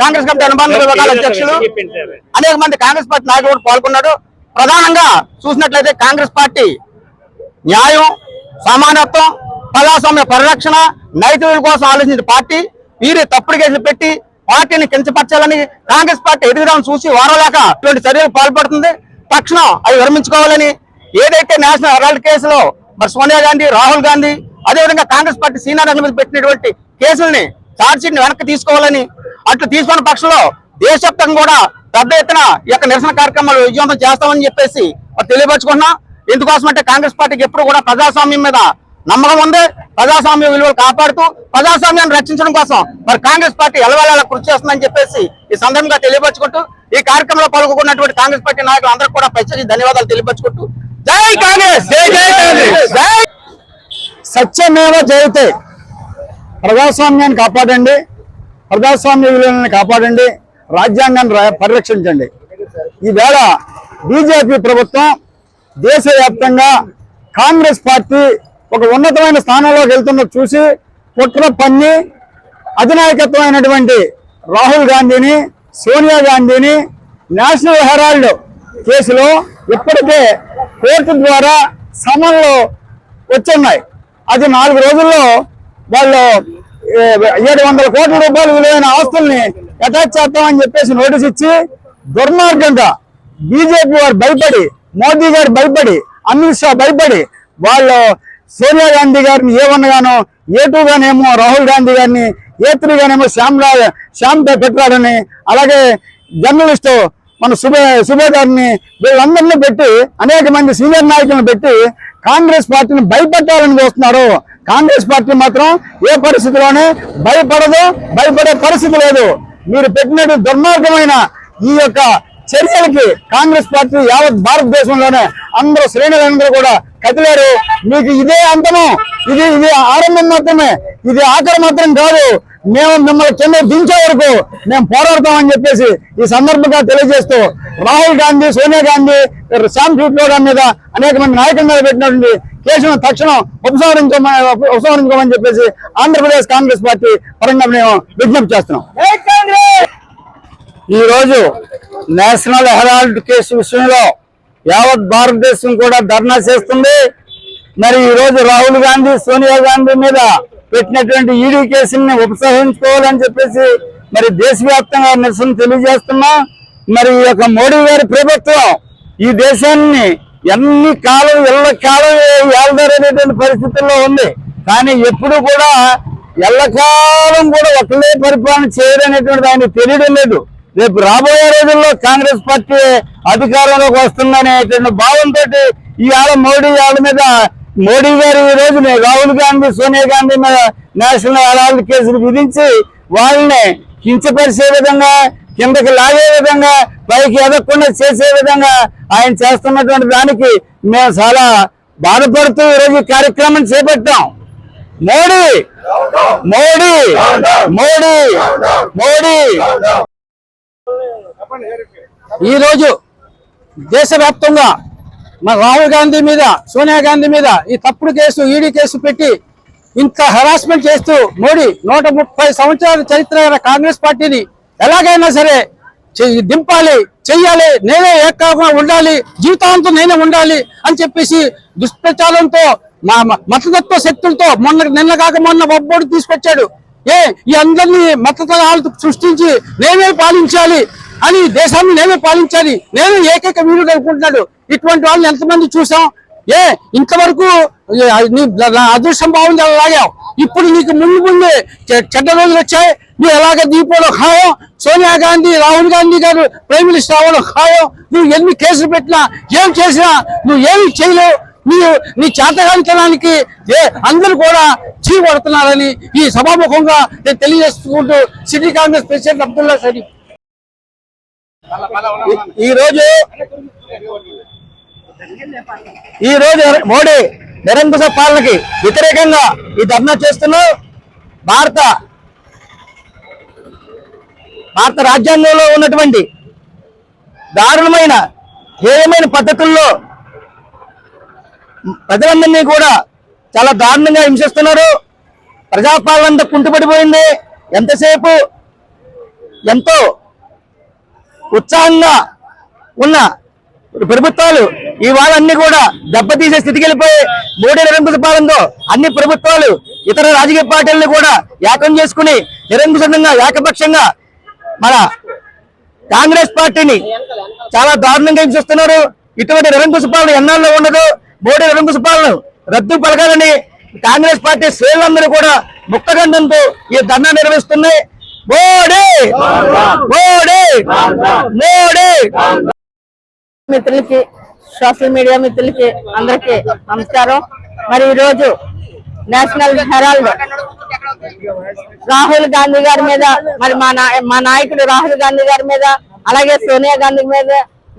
Congress committee అనుబంధ విభాగాల అధ్యక్షులు అనేక మంది కాంగ్రెస్ పార్టీ నాయకులు కూడా పాల్గొన్నారు ప్రధానంగా చూసినట్లయితే కాంగ్రెస్ పార్టీ న్యాయం సమానత్వం ప్రజాస్వామ్య పరిరక్షణ నైతికత కోసం ఆలోచించిన పార్టీ వీరి తప్పుడు కేసులు పెట్టి పార్టీని కించపరచాలని కాంగ్రెస్ పార్టీ ఎదుగుదలను చూసి వారలేక ఇటువంటి చర్యలు పాల్పడుతుంది. తక్షణం అవి విరమించుకోవాలని ఏదైతే నేషనల్ హెరాల్డ్ కేసులో మరి సోనియా గాంధీ రాహుల్ గాంధీ అదేవిధంగా కాంగ్రెస్ పార్టీ సీనియర్ మీద పెట్టినటువంటి కేసుల్ని ని వెనక్కి తీసుకోవాలని అట్లు తీసుకున్న పక్షంలో దేశవ్యాప్తంగా కూడా పెద్ద ఎత్తున ఈ యొక్క నిరసన కార్యక్రమాలు విజయవంతం చేస్తామని చెప్పేసి మరి తెలియపరుచుకుంటున్నాం ఎందుకోసం అంటే కాంగ్రెస్ పార్టీకి ఎప్పుడు కూడా ప్రజాస్వామ్యం మీద నమ్మకం ఉంది. ప్రజాస్వామ్య విలువలు కాపాడుతూ ప్రజాస్వామ్యాన్ని రక్షించడం కోసం మరి కాంగ్రెస్ పార్టీ ఎలవేళ కృషి చేస్తుందని చెప్పేసి ఈ సందర్భంగా తెలియపరుచుకుంటూ ఈ కార్యక్రమంలో పాల్గొన్నటువంటి కాంగ్రెస్ పార్టీ నాయకులు అందరూ కూడా ప్రత్యేక ధన్యవాదాలు తెలియపరుచుకుంటూ. జై కాంగ్రెస్! సత్యమేవ జయతే. ప్రజాస్వామ్యాన్ని కాపాడండి. ప్రజాస్వామ్య విలువలను కాపాడండి రాజ్యాంగాన్ని పరిరక్షించండి. ఈవేళ బీజేపీ ప్రభుత్వం దేశవ్యాప్తంగా కాంగ్రెస్ పార్టీ ఒక ఉన్నతమైన స్థానంలోకి వెళ్తున్న చూసి కుట్ర పన్ని అధినాయకత్వమైనటువంటి రాహుల్ గాంధీని సోనియా గాంధీని నేషనల్ హెరాల్డ్ కేసులో ఇప్పటికే కోర్టు ద్వారా సమన్లు వచ్చున్నాయి. అది నాలుగు రోజుల్లో వాళ్ళు ఏడు వందల కోట్ల రూపాయల విలువైన ఆస్తుల్ని అటాచ్ చేద్దామని చెప్పేసి నోటీస్ ఇచ్చి దుర్మార్గంగా బీజేపీ వారు భయపడి మోదీ గారు భయపడి అమిత్ షా భయపడి వాళ్ళు సోనియా గాంధీ గారిని ఏ వన్ ఏ టూ గానేమో రాహుల్ గాంధీ గారిని ఏ త్రీ గానేమో శ్యామ్ రా శ్యామ్ పెట్టాడని అలాగే జర్నలిస్టు మన సుబే సుబే గారిని వీళ్ళందరినీ పెట్టి అనేక మంది సీనియర్ నాయకులను పెట్టి కాంగ్రెస్ పార్టీని భయపెట్టాలని చూస్తున్నారు. కాంగ్రెస్ పార్టీ మాత్రం ఏ పరిస్థితిలోనే భయపడదు భయపడే పరిస్థితి లేదు. మీరు పెట్టినట్టు దుర్మార్గమైన ఈ యొక్క చర్యలకి కాంగ్రెస్ పార్టీ యావత్ భారతదేశంలోనే అందరూ శ్రేణులందరూ కూడా కదిలారు. మీకు ఇదే అంతము ఇది ఇది ఆరంభం మాత్రమే ఇది ఆఖరి మాత్రం కాదు. మేము మిమ్మల్ని కింద దించే వరకు మేము పోరాడతామని చెప్పేసి ఈ సందర్భంగా తెలియజేస్తూ రాహుల్ గాంధీ సోనియా గాంధీ శ్యామ్ ఫీట్లోడా మీద అనేక మంది నాయకుల మీద పెట్టినటువంటి కేసును తక్షణం ఉపసంహరించుకోమని ఉపసంహరించుకోమని చెప్పేసి ఆంధ్రప్రదేశ్ కాంగ్రెస్ పార్టీ పరంగా మేము విజ్ఞప్తి చేస్తున్నాం. ఈ రోజు నేషనల్ హెరాల్డ్ కేసు విషయంలో యావత్ భారతదేశం కూడా ధర్నా చేస్తుంది. మరి ఈ రోజు రాహుల్ గాంధీ సోనియా గాంధీ మీద పెట్టినటువంటి ఈడీ కేసుని ఉపసంహరించుకోవాలని చెప్పేసి మరి దేశవ్యాప్తంగా నిరసన తెలియజేస్తున్నాం. మరి ఈ యొక్క మోడీ గారి ప్రభుత్వం ఈ దేశాన్ని ఎన్ని కాలం ఎల్ల కాలం వెళ్దారనేటువంటి పరిస్థితుల్లో ఉంది. కానీ ఎప్పుడు కూడా ఎల్లకాలం కూడా ఒకళ్ళే పరిపాలన చేయడనేటువంటిది ఆయన తెలియడం లేదు. రేపు రాబోయే రోజుల్లో కాంగ్రెస్ పార్టీ అధికారంలోకి వస్తుందనేటువంటి భావంతో ఇవాళ మోడీ వాళ్ళ మీద మోడీ గారు ఈ రోజు రాహుల్ గాంధీ సోనియా గాంధీ మీద నేషనల్ అలాల్ కేసులు విధించి వాళ్ళని కించపరిచే విధంగా కిందకి లాగే విధంగా పైకి ఎదగకుండా చేసే విధంగా ఆయన చేస్తున్నటువంటి దానికి మేము చాలా బాధపడుతూ ఈరోజు ఈ కార్యక్రమం చేపట్టాం. మోడీ! మోడీ! మోడీ! మోడీ! ఈరోజు దేశవ్యాప్తంగా మన రాహుల్ గాంధీ మీద సోనియా గాంధీ మీద ఈ తప్పుడు కేసు ఈడీ కేసు పెట్టి ఇంత హెరాస్మెంట్ చేస్తూ మోడీ నూట ముప్పై సంవత్సరాల చరిత్ర కాంగ్రెస్ పార్టీని ఎలాగైనా సరే చెయ్యి- దింపాలి చెయ్యాలి నేనే ఏకంగా ఉండాలి జీవితాంతం నేనే ఉండాలి అని చెప్పేసి దుష్ప్రచారంతో మా మ- మతతత్వ శక్తులతో మొన్న నిన్న కాక మొన్న ఒబ్బోడు తీసుకొచ్చాడు ఏ ఈ అందరినీ మతతత్వాలు సృష్టించి నేనే పాలించాలి అని దేశాన్ని నేనే పాలించాలి నేను ఏకైక వీరుడు అనుకుంటున్నాడు. ఇటువంటి వాళ్ళని ఎంతమంది చూసాం? ఏ ఇంతవరకు నీ అదృష్టం బాగుంది అలా లాగావు. ఇప్పుడు నీకు ముందు ముందే చెడ్డ రోజులు వచ్చాయి. నువ్వు ఎలాగ దీపంలో ఖాయం? సోనియా గాంధీ రాహుల్ గాంధీ గారు ప్రైమ్ మినిస్టర్ అవ్వడం ఖాయం. నువ్వు ఎన్ని కేసులు పెట్టినా ఏం చేసినా నువ్వు ఏమి చేయలేవు. నీవు నీ చేతగానితనానికి ఏ అందరూ కూడా చీ ఈ సభాముఖంగా నేను తెలియజేసుకుంటూ సిటీ కాంగ్రెస్ ప్రెసిడెంట్ అబ్దుల్లా షరీఫ్ ఈ రోజు ఈ రోజు మోడీ నిరంకుశ పాలనకి వ్యతిరేకంగా ఈ ధర్నా చేస్తున్నాం భారత భారత రాజ్యాంగంలో ఉన్నటువంటి దారుణమైన హేయమైన పద్ధతుల్లో ప్రజలందరినీ కూడా చాలా దారుణంగా హింసిస్తున్నారు. ప్రజాపాలనంతా కుంటుపడిపోయింది. ఎంతసేపు ఎంతో ఉత్సాహంగా ఉన్న ప్రభుత్వాలు ఇవాళ అన్ని కూడా దెబ్బతీసే స్థితికి వెళ్ళిపోయి మోడీ నిరంకుశ పాలనతో అన్ని ప్రభుత్వాలు ఇతర రాజకీయ పార్టీలను కూడా ఏకం చేసుకుని నిరంకుశంగా ఏకపక్షంగా మన కాంగ్రెస్ పార్టీని చాలా దారుణంగా హింసిస్తున్నారు. ఇటువంటి నిరంకుశ పాలన ఎన్నాళ్ళు ఉండదు? మోడీ నిరంకుశ పాలన రద్దు పలకాలని కాంగ్రెస్ పార్టీ శ్రేణులందరూ కూడా ముక్తగంధంతో ఈ ధర్నా నిర్వహిస్తున్నాయి. మోడీ! మోడీ! మోడీ! మిత్రులకి సోషల్ మీడియా మిత్రులకి అందరికి నమస్కారం. మరి ఈరోజు రోజు నేషనల్ హెరాల్డ్. రాహుల్ గాంధీ గారి మీద మరి మా నా- మా నాయకుడు రాహుల్ గాంధీ గారి మీద అలాగే సోనియా గాంధీ మీద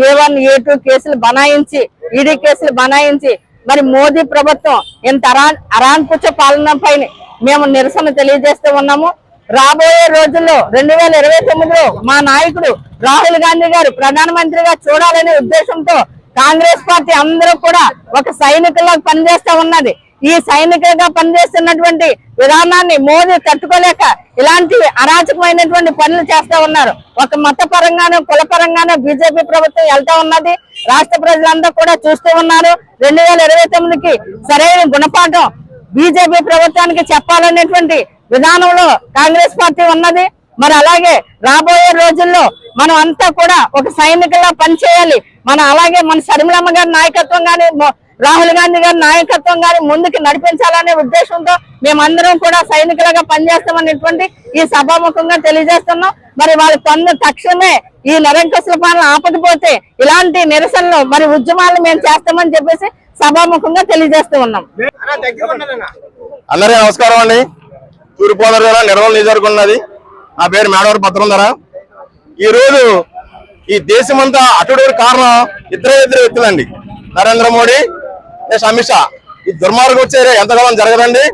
ఏ వన్ ఏ టూ కేసులు బనాయించి ఈడీ కేసులు బనాయించి మరి మోదీ ప్రభుత్వం ఇంత అరా అరాన్పుచ్చ పాలన పైన మేము నిరసన తెలియజేస్తూ ఉన్నాము. రాబోయే రోజుల్లో రెండు వేల ఇరవై తొమ్మిదిలో మా నాయకుడు రాహుల్ గాంధీ గారు ప్రధానమంత్రిగా చూడాలనే ఉద్దేశంతో కాంగ్రెస్ పార్టీ అందరూ కూడా ఒక సైనికులకు పనిచేస్తా ఉన్నది. ఈ సైనికంగా పనిచేస్తున్నటువంటి విధానాన్ని మోదీ తట్టుకోలేక ఇలాంటి అరాచకమైనటువంటి పనులు చేస్తా ఉన్నారు. ఒక మత పరంగానూ బీజేపీ ప్రభుత్వం వెళ్తా ఉన్నది. రాష్ట్ర ప్రజలందరూ కూడా చూస్తూ ఉన్నారు. రెండు వేల ఇరవై తొమ్మిదికి సరైన గుణపాఠం బీజేపీ ప్రభుత్వానికి చెప్పాలనేటువంటి విధానంలో కాంగ్రెస్ పార్టీ ఉన్నది. మరి అలాగే రాబోయే రోజుల్లో మనం అంతా కూడా ఒక సైనికులా పనిచేయాలి. మన అలాగే మన శర్మిలమ్మ గారి నాయకత్వం కానీ రాహుల్ గాంధీ గారి నాయకత్వం గాని ముందుకు నడిపించాలనే ఉద్దేశంతో మేమందరం కూడా సైనికులుగా పనిచేస్తామనేటువంటి ఈ సభాముఖంగా తెలియజేస్తున్నాం. మరి వాళ్ళ పన్ను తక్షణమే ఈ నిరంకుశల పాలన ఆపకపోతే ఇలాంటి నిరసనలు మరి ఉద్యమాలు మేము చేస్తామని చెప్పేసి సభాముఖంగా తెలియజేస్తూ ఉన్నాం. అందరికీ నమస్కారం అండి. తూర్పుగోదావరి జిల్లా నిర్మల్ నియోజకవర్గం నా పేరు మేడవరం పత్రం ధర ఈ రోజు ఈ దేశమంతా అటుడు కారణం ఇద్దరే ఇద్దరు వ్యక్తులండి. నరేంద్ర మోడీ నెక్స్ట్ అమిత్ షా ఈ దుర్మార్గం వచ్చే ఎంతకాలం జరగదండి?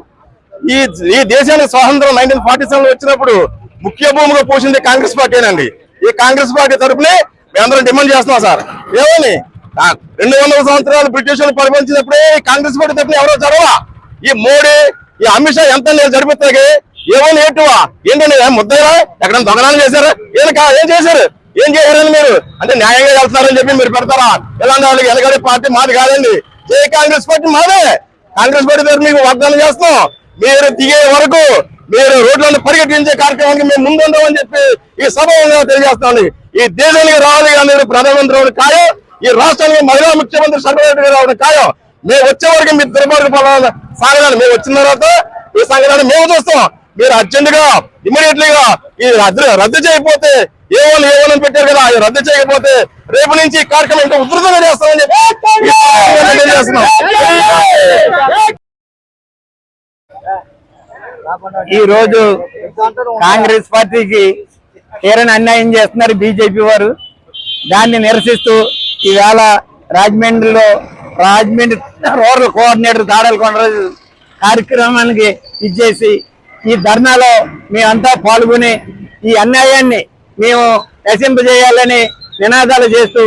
ఈ ఈ దేశానికి స్వాతంత్రం నైన్టీన్ ఫార్టీ సెవెన్లో వచ్చినప్పుడు ముఖ్య భూమిగా పోసింది కాంగ్రెస్ పార్టీనండి. ఈ కాంగ్రెస్ పార్టీ తరపునే మేమందరం డిమాండ్ చేస్తున్నాం సార్. ఏమని? రెండు వందల సంవత్సరాలు బ్రిటిష్ పరిపాలించినప్పుడే ఈ కాంగ్రెస్ పార్టీ తరపున ఎవరో చదవా ఈ మోడీ ఈ అమిత్ షా ఎంత నేను జరిపిస్తాయి ఏమని ఏటువా? ఏంటండి ముద్దయ్యా ఎక్కడ దొంగనాలు చేశారు? ఏం కా- ఏం చేశారు? ఏం చేశారని మీరు? అంటే న్యాయంగా వెళ్తున్నారని చెప్పి మీరు పెడతారా? ఇలాంటి వాళ్ళకి ఎలగడే పార్టీ మాది కాదండి. జై కాంగ్రెస్ పార్టీ మాదే? కాంగ్రెస్ పార్టీ దగ్గర మీకు వాగ్దానం చేస్తాం మీరు దిగే వరకు మీరు రోడ్లను పరిగెట్టించే కార్యక్రమానికి మేము ముందు అని చెప్పి ఈ సభ తెలియజేస్తామండి ఈ దేశానికి రావాలి గాంధీ ప్రధానమంత్రి అవడం ఖాయం. ఈ రాష్ట్రానికి మహిళా ముఖ్యమంత్రి సర్వరెడ్డి గారు రావడం ఖాయం. మేము వచ్చే వరకు మీ దుర్మార్గ పాలన మేము వచ్చిన తర్వాత ఈ సంఘటన మేము చూస్తాం. మీరు అర్జెంట్గా ఇమీడియట్లీ గా ఈ రద్దు రద్దు చేయకపోతే ఏవో ఏవో పెట్టారు కదా? రద్దు చేయకపోతే రేపు నుంచి ఈ కార్యక్రమం ఇంకా ఉధృతంగా చేస్తామని చెప్పి ఈ తెలియజేస్తున్నాం. ఈ రోజు కాంగ్రెస్ పార్టీకి తీరని అన్యాయం చేస్తున్నారు బీజేపీ వారు. దాన్ని నిరసిస్తూ ఈవేళ రాజమండ్రిలో రాజమండ్రి రూరల్ కోఆర్డినేటర్ దాడల కొండరాజు కార్యక్రమానికి ఇచ్చేసి ఈ ధర్నాలో మేమంతా పాల్గొని ఈ అన్యాయాన్ని మేము నశింపజేయాలని నినాదాలు చేస్తూ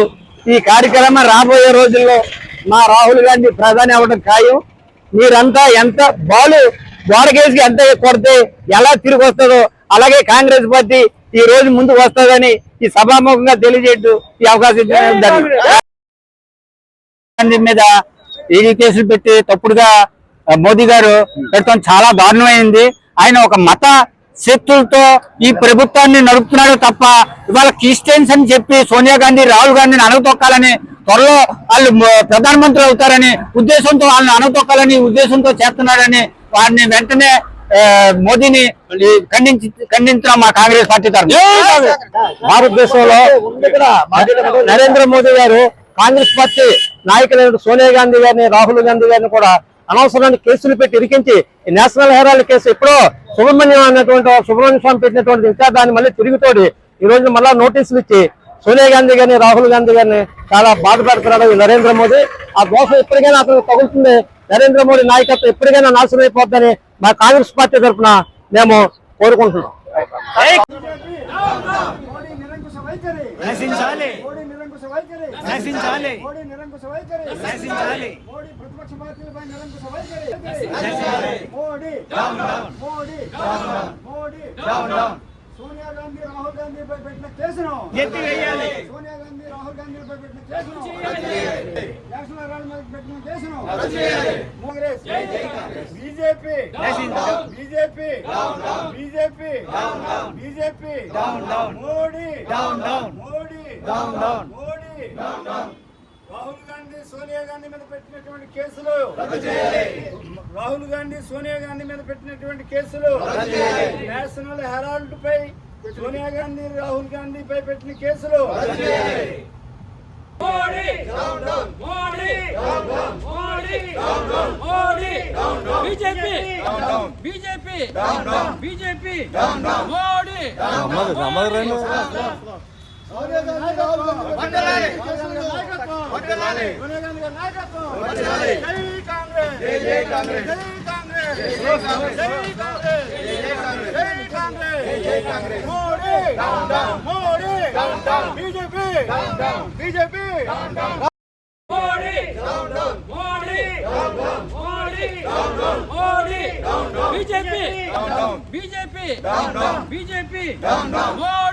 ఈ కార్యక్రమం రాబోయే రోజుల్లో మా రాహుల్ గాంధీ ప్రధాని అవ్వడం ఖాయం. మీరంతా ఎంత బాలు గోడకేసి ఎంత కొడితే ఎలా తిరిగి వస్తుందో అలాగే కాంగ్రెస్ పార్టీ ఈ రోజు ముందుకు వస్తుందని ఈ సభాముఖంగా తెలియజేయట్టు ఈ అవకాశం గాంధీ మీద ఈడీ కేసులు పెట్టి తప్పుడుగా మోదీ గారు పెడతాం చాలా దారుణమైంది. ఆయన ఒక మత శక్తులతో ఈ ప్రభుత్వాన్ని నడుపుతున్నాడు తప్ప ఇవాళ క్రిస్టియన్స్ అని చెప్పి సోనియా గాంధీ రాహుల్ గాంధీని అణగతొక్కాలని త్వరలో వాళ్ళు మ- ప్రధానమంత్రి అవుతారని ఉద్దేశంతో వాళ్ళని అణగతొక్కాలని ఉద్దేశంతో చేస్తున్నాడని వారిని వెంటనే మోదీని ఖండించి ఖండించడం మా కాంగ్రెస్ పార్టీ తరఫున. భారతదేశంలో నరేంద్ర మోదీ గారు కాంగ్రెస్ పార్టీ నాయకులైన సోనియా గాంధీ గారిని రాహుల్ గాంధీ గారిని కూడా అనవసరమైన కేసులు పెట్టి ఇరికించి ఈ నేషనల్ హెరాల్డ్ కేసు ఎప్పుడో సుబ్రహ్మణ్యం అన్నటువంటి ఒక సుబ్రహ్మణ్య స్వామి పెట్టినటువంటి ఇంకా దాన్ని మళ్ళీ తిరుగుతోడి ఈ రోజు మళ్ళా నోటీసులు ఇచ్చి సోనియా గాంధీ గారిని రాహుల్ గాంధీ గారిని చాలా బాధ పెడుతున్నాడు ఈ నరేంద్ర మోదీ. ఆ దోషం ఎప్పటికైనా అతను తగులుతుంది. నరేంద్ర మోడీ నాయకత్వం ఎప్పటికైనా నాశనం అయిపోద్దని మా కాంగ్రెస్ పార్టీ తరఫున మేము కోరుకుంటున్నాం. మోడీ నిరంకుశ వైఖరి. నశించాలి. మోడీ నిరంకుశ వైఖరి. నశించాలి. మోడీ ప్రతిపక్ష పార్టీలపై నిరంకుశ వైఖరి. నశించాలి. Modi. Down down Modi. Down down Modi. Down down Sonia Gandhi Rahul గాంధీపై పెట్టిన కేసును. ఎత్తివేయాలి సోనియా గాంధీ రాహుల్ గాంధీపై పెట్టిన కేసును. నేషనల్ హెరాల్డ్ మీద పెట్టిన కేసును. Congress BJP BJP BJP BJP. Modi. Down down Modi. Down down Modi Rahul Gandhi Sonia Gandhi మీద పెట్టినటువంటి కేసులు. రాహుల్ గాంధీ సోనియా గాంధీ మీద పెట్టినటువంటి కేసులు. నేషనల్ హెరాల్డ్ పై సోనియా గాంధీ రాహుల్ గాంధీ పై పెట్టిన కేసులు. BJP! BJP! BJP! Modi! BJP BJP Modi Modi Modi Modi BJP BJP BJP Modi